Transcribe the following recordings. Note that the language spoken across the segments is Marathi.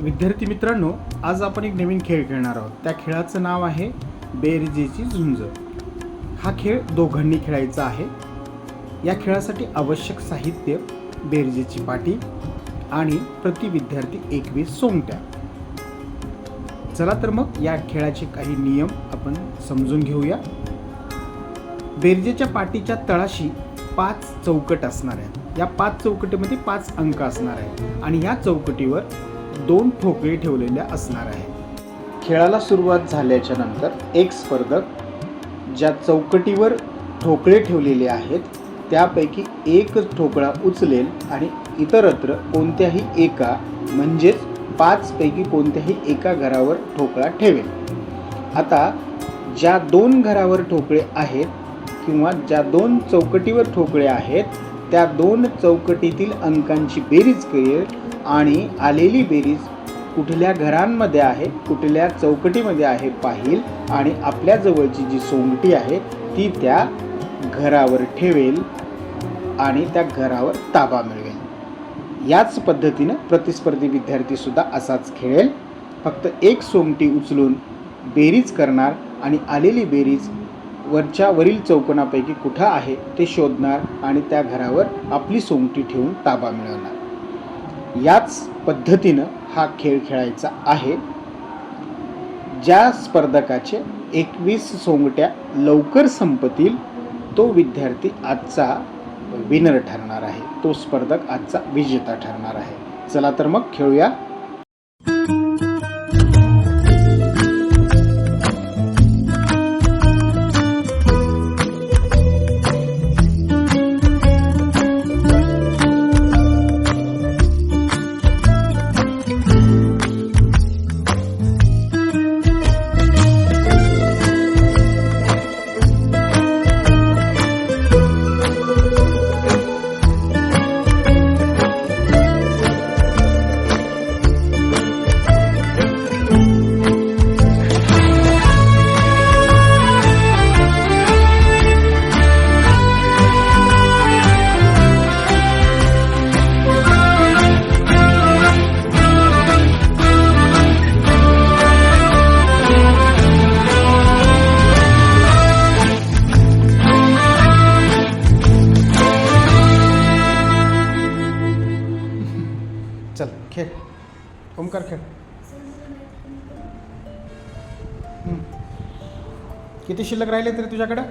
विद्यार्थी मित्रांनो आज आपण एक नवीन खेळ खेळणार आहोत. त्या खेळाचं नाव आहे बेरजेची झुंज. हा खेळ दोघांनी खेळायचा आहे. या खेळासाठी आवश्यक साहित्य बेरजेची पाटी आणि प्रति विद्यार्थी एकवीस सोंगट्या. चला तर मग या खेळाचे काही नियम आपण समजून घेऊया. बेरजेच्या पाटीच्या तळाशी पाच चौकट असणार आहेत. या पाच चौकटीमध्ये पाच अंक असणार आहेत आणि या चौकटीवर दोन ठोकळे ठेवलेल्या असणार आहेत. खेळाला सुरुवात झाल्याच्यानंतर एक स्पर्धक ज्या चौकटीवर ठोकळे ठेवलेले आहेत त्यापैकी एक ठोकळा उचलेल आणि इतरत्र कोणत्याही एका म्हणजेच पाचपैकी कोणत्याही एका घरावर ठोकळा ठेवेल. आता ज्या दोन घरावर ठोकळे आहेत किंवा ज्या दोन चौकटीवर ठोकळे आहेत त्या दोन चौकटीतील अंकांची बेरीज करेल आणि आलेली बेरीज कुठल्या घरांमध्ये आहे कुठल्या चौकटीमध्ये आहे पाहिल आणि आपल्या जवळची जी सोंगटी आहे ती त्या घरावर ठेवेल आणि त्या घरावर ताबा मिळवेल. याच पद्धतीनं प्रतिस्पर्धी विद्यार्थीसुद्धा असाच खेळेल. फक्त एक सोंगटी उचलून बेरीज करणार आणि आलेली बेरीज वरच्या वरील चौकोनापैकी कुठं आहे ते शोधणार आणि त्या घरावर आपली सोंगटी ठेवून ताबा मिळवणार. याच पद्धतीनं हा खेळ खेळायचा आहे. ज्या स्पर्धकाचे एकवीस सोंगट्या लवकर संपतील तो विद्यार्थी आजचा विनर ठरणार आहे. तो स्पर्धक आजचा विजेता ठरणार आहे. चला तर मग खेळूया खेळ. ओमकार खेळ. किती शिल्लक राहिले तरी तुझ्याकडं?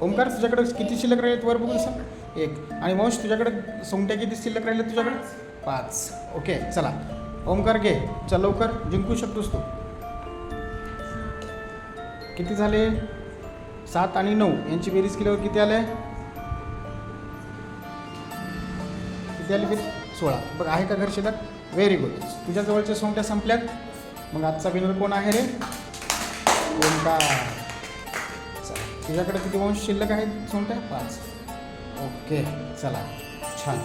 ओमकार तुझ्याकडं किती शिल्लक राहिले वर बघून सांग. एक. आणि वंश तुझ्याकडं सोंगट्या किती शिल्लक राहिले तुझ्याकडे? पाच. ओके चला. ओमकार घे. चल लवकर. जिंकू शकतोस तू. किती झाले? सात आणि नऊ. यांची बेरीज केल्यावर किती आले किती आले किती सोळा. बघ आहे का घर शिल्लक? व्हेरी गुड तुझ्या जवळच्या सोंगट्या संपल्यात. मग आजचा विनर कोण आहे रे? ओंकार. तुझ्याकडे किती वंश शिल्लक आहेत सोंगट्या? पाच. ओके चला. छान.